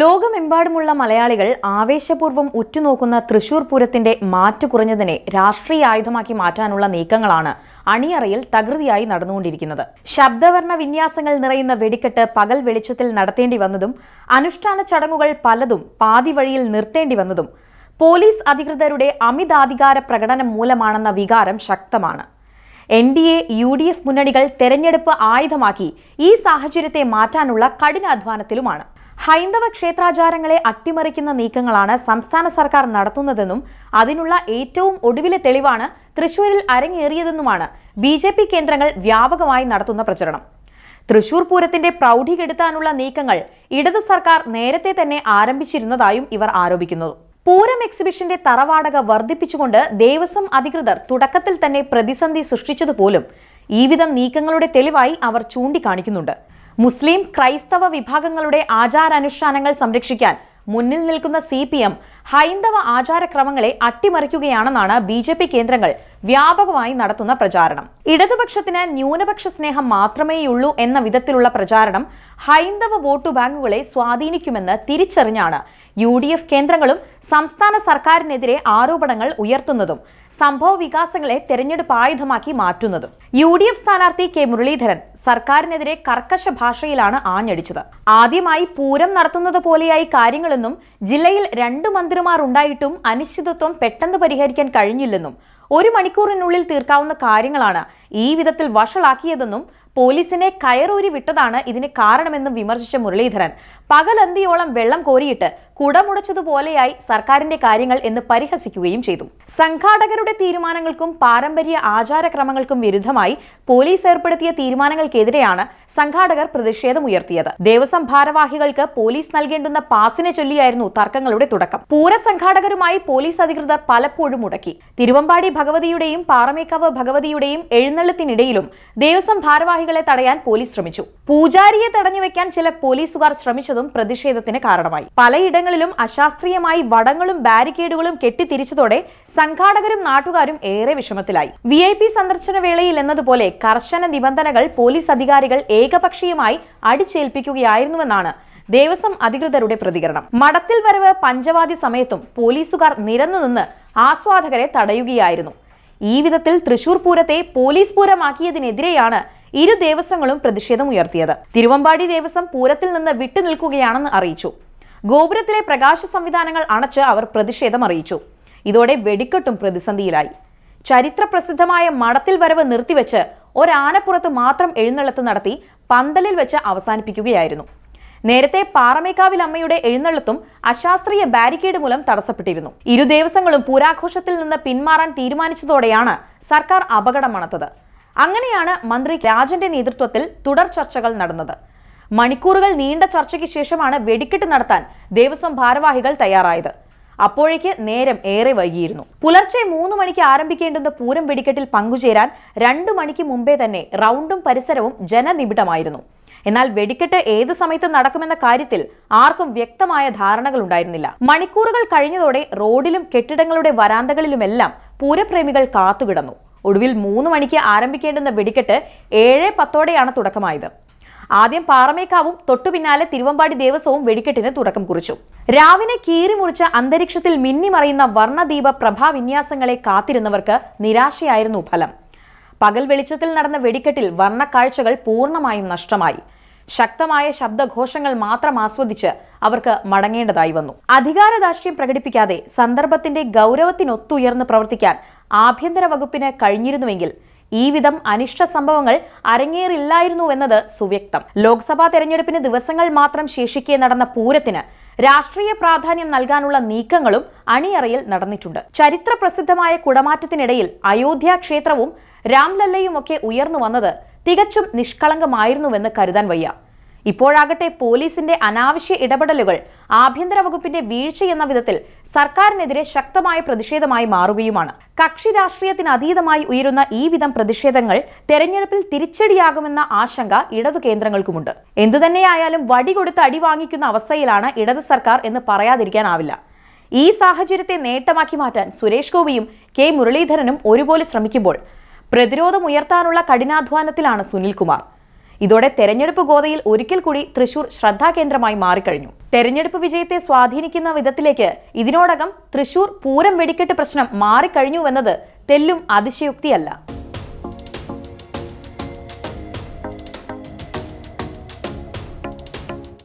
ലോകമെമ്പാടുമുള്ള മലയാളികൾ ആവേശപൂർവം ഉറ്റുനോക്കുന്ന തൃശൂർ പൂരത്തിന്റെ മാറ്റു കുറഞ്ഞതിനെ രാഷ്ട്രീയ ആയുധമാക്കി മാറ്റാനുള്ള നീക്കങ്ങളാണ് അണിയറയിൽ തകൃതിയായി നടന്നുകൊണ്ടിരിക്കുന്നത്. ശബ്ദവർണ വിന്യാസങ്ങൾ നിറയുന്ന വെടിക്കെട്ട് പകൽ വെളിച്ചത്തിൽ നടത്തേണ്ടി വന്നതും അനുഷ്ഠാന ചടങ്ങുകൾ പലതും പാതി വഴിയിൽ നിർത്തേണ്ടി വന്നതും പോലീസ് അധികൃതരുടെ അമിതാധികാര പ്രകടനം മൂലമാണെന്ന വികാരം ശക്തമാണ്. N D A U D F മുന്നണികൾ തെരഞ്ഞെടുപ്പ് ആയുധമാക്കി ഈ സാഹചര്യത്തെ മാറ്റാനുള്ള കഠിനാധ്വാനത്തിലുമാണ്. ഹൈന്ദവ ക്ഷേത്രാചാരങ്ങളെ അട്ടിമറിക്കുന്ന നീക്കങ്ങളാണ് സംസ്ഥാന സർക്കാർ നടത്തുന്നതെന്നും അതിനുള്ള ഏറ്റവും ഒടുവിലെ തെളിവാണ് തൃശൂരിൽ അരങ്ങേറിയതെന്നുമാണ് ബി ജെ പി കേന്ദ്രങ്ങൾ വ്യാപകമായി നടത്തുന്ന പ്രചരണം. തൃശൂർ പൂരത്തിന്റെ പ്രൗഢി കെടുത്താനുള്ള നീക്കങ്ങൾ ഇടതു സർക്കാർ നേരത്തെ തന്നെ ആരംഭിച്ചിരുന്നതായും ഇവർ ആരോപിക്കുന്നു. പൂരം എക്സിബിഷന്റെ തറവാടക വർദ്ധിപ്പിച്ചുകൊണ്ട് ദേവസ്വം അധികൃതർ തുടക്കത്തിൽ തന്നെ പ്രതിസന്ധി സൃഷ്ടിച്ചതുപോലും ഈ വിധം നീക്കങ്ങളുടെ തെളിവായി അവർ ചൂണ്ടിക്കാണിക്കുന്നുണ്ട്. മുസ്ലിം ക്രൈസ്തവ വിഭാഗങ്ങളുടെ ആചാരാനുഷ്ഠാനങ്ങൾ സംരക്ഷിക്കാൻ മുന്നിൽ നിൽക്കുന്ന സി പി എം ഹൈന്ദവ ആചാരക്രമങ്ങളെ അട്ടിമറിക്കുകയാണെന്നാണ് ബി ജെ പി കേന്ദ്രങ്ങൾ വ്യാപകമായി നടത്തുന്ന പ്രചാരണം. ഇടതുപക്ഷത്തിന് ന്യൂനപക്ഷ സ്നേഹം മാത്രമേയുള്ളൂ എന്ന വിധത്തിലുള്ള പ്രചാരണം ഹൈന്ദവ വോട്ടു ബാങ്കുകളെ സ്വാധീനിക്കുമെന്ന് തിരിച്ചറിഞ്ഞാണ് യു ഡി എഫ് കേന്ദ്രങ്ങളും സംസ്ഥാന സർക്കാരിനെതിരെ ആരോപണങ്ങൾ ഉയർത്തുന്നതും സംഭവ വികാസങ്ങളെ തെരഞ്ഞെടുപ്പ് ആയുധമാക്കി മാറ്റുന്നതും. യു ഡി എഫ് സ്ഥാനാർത്ഥി കെ മുരളീധരൻ സർക്കാരിനെതിരെ കർക്കശ ഭാഷയിലാണ് ആഞ്ഞടിച്ചത്. ആദ്യമായി പൂരം നടത്തുന്നത് പോലെയായി കാര്യങ്ങളെന്നും ജില്ലയിൽ രണ്ട് മന്ത്രിമാർ ഉണ്ടായിട്ടും അനിശ്ചിതത്വം പെട്ടെന്ന് പരിഹരിക്കാൻ കഴിഞ്ഞില്ലെന്നും ഒരു മണിക്കൂറിനുള്ളിൽ തീർക്കാവുന്ന കാര്യങ്ങളാണ് ഈ വിധത്തിൽ വഷളാക്കിയതെന്നും പോലീസിനെ കയറൂരി വിട്ടതാണ് ഇതിന് കാരണമെന്നും വിമർശിച്ച മുരളീധരൻ. പകലന്തിയോളം വെള്ളം കോരിയിട്ട് കുടമുടച്ചതുപോലെയായി സർക്കാരിന്റെ കാര്യങ്ങൾ എന്ന് പരിഹസിക്കുകയും ചെയ്തു. സംഘാടകരുടെ തീരുമാനങ്ങൾക്കും പാരമ്പര്യ ആചാരക്രമങ്ങൾക്കും വിരുദ്ധമായി പോലീസ് ഏർപ്പെടുത്തിയ തീരുമാനങ്ങൾക്കെതിരെയാണ് സംഘാടകർ പ്രതിഷേധമുയർത്തിയത്. ദേവസ്വം ഭാരവാഹികൾക്ക് പോലീസ് നൽകേണ്ടുന്ന പാസിനെ ചൊല്ലിയായിരുന്നു തർക്കങ്ങളുടെ തുടക്കം. പൂരസംഘാടകരുമായി പോലീസ് അധികൃതർ പലപ്പോഴും മുടക്കി. തിരുവമ്പാടി ഭഗവതിയുടെയും പാറമേക്കാവ് ഭഗവതിയുടെയും എഴുന്നള്ളത്തിനിടയിലും ദേവസ്വം ഭാരവാഹികളെ തടയാൻ പോലീസ് ശ്രമിച്ചു. പൂജാരിയെ തടഞ്ഞു തടഞ്ഞുവെക്കാൻ ചില പോലീസുകാർ ശ്രമിച്ചതും പ്രതിഷേധത്തിന് കാരണമായി. പലയിടങ്ങളിലും അശാസ്ത്രീയമായി വടങ്ങളും ബാരിക്കേഡുകളും കെട്ടിത്തിരിച്ചതോടെ സംഘാടകരും നാട്ടുകാരും ഏറെ വിഷമത്തിലായി. വി ഐ പി സന്ദർശന വേളയിൽ എന്നതുപോലെ കർശന നിബന്ധനകൾ പോലീസ് അധികാരികൾ ഏകപക്ഷീയമായി അടിച്ചേൽപ്പിക്കുകയായിരുന്നുവെന്നാണ് ദേവസ്വം അധികൃതരുടെ പ്രതികരണം. മഠത്തിൽ വരവ് പഞ്ചവാദി സമയത്തും പോലീസുകാർ നിരന്നു നിന്ന് ആസ്വാദകരെ തടയുകയായിരുന്നു. ഈ വിധത്തിൽ തൃശൂർ പൂരത്തെ പോലീസ് പൂരമാക്കിയതിനെതിരെയാണ് ഇരു ദേവസ്വങ്ങളും പ്രതിഷേധം ഉയർത്തിയത്. തിരുവമ്പാടി ദേവസ്വം പൂരത്തിൽ നിന്ന് വിട്ടുനിൽക്കുകയാണെന്ന് അറിയിച്ചു. ഗോപുരത്തിലെ പ്രകാശ സംവിധാനങ്ങൾ അണച്ച് അവർ പ്രതിഷേധം അറിയിച്ചു. ഇതോടെ വെടിക്കെട്ടും പ്രതിസന്ധിയിലായി. ചരിത്ര പ്രസിദ്ധമായ മടത്തിൽ വരവ് നിർത്തിവെച്ച് ഒരാനപ്പുറത്ത് മാത്രം എഴുന്നള്ളത്ത് നടത്തി പന്തലിൽ വെച്ച് അവസാനിപ്പിക്കുകയായിരുന്നു. നേരത്തെ പാറമേക്കാവിൽ അമ്മയുടെ എഴുന്നള്ളത്തും അശാസ്ത്രീയ ബാരിക്കേഡ് മൂലം തടസ്സപ്പെട്ടിരുന്നു. ഇരു ദിവസങ്ങളും പൂരാഘോഷത്തിൽ നിന്ന് പിന്മാറാൻ തീരുമാനിച്ചതോടെയാണ് സർക്കാർ അപകടം മണത്തത് അങ്ങനെയാണ് മന്ത്രി രാജന്റെ നേതൃത്വത്തിൽ തുടർ ചർച്ചകൾ നടന്നത്. മണിക്കൂറുകൾ നീണ്ട ചർച്ചയ്ക്ക് ശേഷമാണ് വെടിക്കെട്ട് നടത്താൻ ദേവസ്വം ഭാരവാഹികൾ തയ്യാറായത്. അപ്പോഴേക്ക് നേരം ഏറെ വൈകിയിരുന്നു. പുലർച്ചെ മൂന്ന് മണിക്ക് ആരംഭിക്കേണ്ടുന്ന പൂരം വെടിക്കെട്ടിൽ പങ്കുചേരാൻ രണ്ടു മണിക്ക് മുമ്പേ തന്നെ റൗണ്ടും പരിസരവും ജനനിബിഡമായിരുന്നു. എന്നാൽ വെടിക്കെട്ട് ഏത് സമയത്ത് നടക്കുമെന്ന കാര്യത്തിൽ ആർക്കും വ്യക്തമായ ധാരണകൾ ഉണ്ടായിരുന്നില്ല. മണിക്കൂറുകൾ കഴിഞ്ഞതോടെ റോഡിലും കെട്ടിടങ്ങളുടെ വരാന്തകളിലുമെല്ലാം പൂരപ്രേമികൾ കാത്തുകിടന്നു. ഒടുവിൽ മൂന്ന് മണിക്ക് ആരംഭിക്കേണ്ടുന്ന വെടിക്കെട്ട് ഏഴ് പത്തോടെയാണ് തുടക്കമായത്. ആദ്യം പാറമേക്കാവും തൊട്ടുപിന്നാലെ തിരുവമ്പാടി ദേവസ്വവും വെടിക്കെട്ടിന് തുടക്കം കുറിച്ചു. രാവിനെ കീറിമുറിച്ച അന്തരീക്ഷത്തിൽ മിന്നിമറയുന്ന വർണദീപ പ്രഭാവിന്യാസങ്ങളെ കാത്തിരുന്നവർക്ക് നിരാശയായിരുന്നു ഫലം. പകൽ വെളിച്ചത്തിൽ നടന്ന വെടിക്കെട്ടിൽ വർണക്കാഴ്ചകൾ പൂർണമായും നഷ്ടമായി. ശക്തമായ ശബ്ദഘോഷങ്ങൾ മാത്രം ആസ്വദിച്ച് അവർക്ക് മടങ്ങേണ്ടതായി വന്നു. അധികാരദാഷ്ട്യം പ്രകടിപ്പിക്കാതെ സന്ദർഭത്തിന്റെ ഗൗരവത്തിനൊത്തുയർന്ന് പ്രവർത്തിക്കാൻ ആഭ്യന്തര വകുപ്പിന് കഴിഞ്ഞിരുന്നുവെങ്കിൽ ഈ വിധം അനിഷ്ട സംഭവങ്ങൾ അരങ്ങേറില്ലായിരുന്നു എന്നത് സുവ്യക്തം. ലോക്സഭാ തെരഞ്ഞെടുപ്പിന് ദിവസങ്ങൾ മാത്രം ശേഷിക്കെ നടന്ന പൂരത്തിന് രാഷ്ട്രീയ പ്രാധാന്യം നൽകാനുള്ള നീക്കങ്ങളും അണിയറയിൽ നടന്നിട്ടുണ്ട്. ചരിത്ര പ്രസിദ്ധമായ കുടമാറ്റത്തിനിടയിൽ അയോധ്യ ക്ഷേത്രവും രാംലല്ലയുമൊക്കെ ഉയർന്നു വന്നത് തികച്ചും നിഷ്കളങ്കമായിരുന്നുവെന്ന് കരുതാൻ വയ്യ. ഇപ്പോഴാകട്ടെ പോലീസിന്റെ അനാവശ്യ ഇടപെടലുകൾ ആഭ്യന്തര വകുപ്പിന്റെ വീഴ്ചയെന്ന വിധത്തിൽ സർക്കാരിനെതിരെ ശക്തമായ പ്രതിഷേധമായി മാറുകയുമാണ്. കക്ഷി രാഷ്ട്രീയത്തിന് അതീതമായി ഉയരുന്ന ഈ വിധം പ്രതിഷേധങ്ങൾ തെരഞ്ഞെടുപ്പിൽ തിരിച്ചടിയാകുമെന്ന ആശങ്ക ഇടതു കേന്ദ്രങ്ങൾക്കുമുണ്ട്. എന്തുതന്നെയായാലും വടി കൊടുത്ത് അടി വാങ്ങിക്കുന്ന അവസ്ഥയിലാണ് ഇടത് സർക്കാർ എന്ന് പറയാതിരിക്കാനാവില്ല. ഈ സാഹചര്യത്തെ നേട്ടമാക്കി മാറ്റാൻ സുരേഷ് ഗോപിയും കെ മുരളീധരനും ഒരുപോലെ ശ്രമിക്കുമ്പോൾ പ്രതിരോധം ഉയർത്താനുള്ള കഠിനാധ്വാനത്തിലാണ് സുനിൽകുമാർ. ഇതോടെ തെരഞ്ഞെടുപ്പ് ഗോതയിൽ ഒരിക്കൽ കൂടി തൃശൂർ ശ്രദ്ധാകേന്ദ്രമായി മാറിക്കഴിഞ്ഞു. തെരഞ്ഞെടുപ്പ് വിജയത്തെ സ്വാധീനിക്കുന്ന വിധത്തിലേക്ക് ഇതിനോടകം തൃശൂർ പൂരം വെടിക്കെട്ട് പ്രശ്നം മാറിക്കഴിഞ്ഞുവെന്നത് തെല്ലും അതിശയോക്തിയല്ല.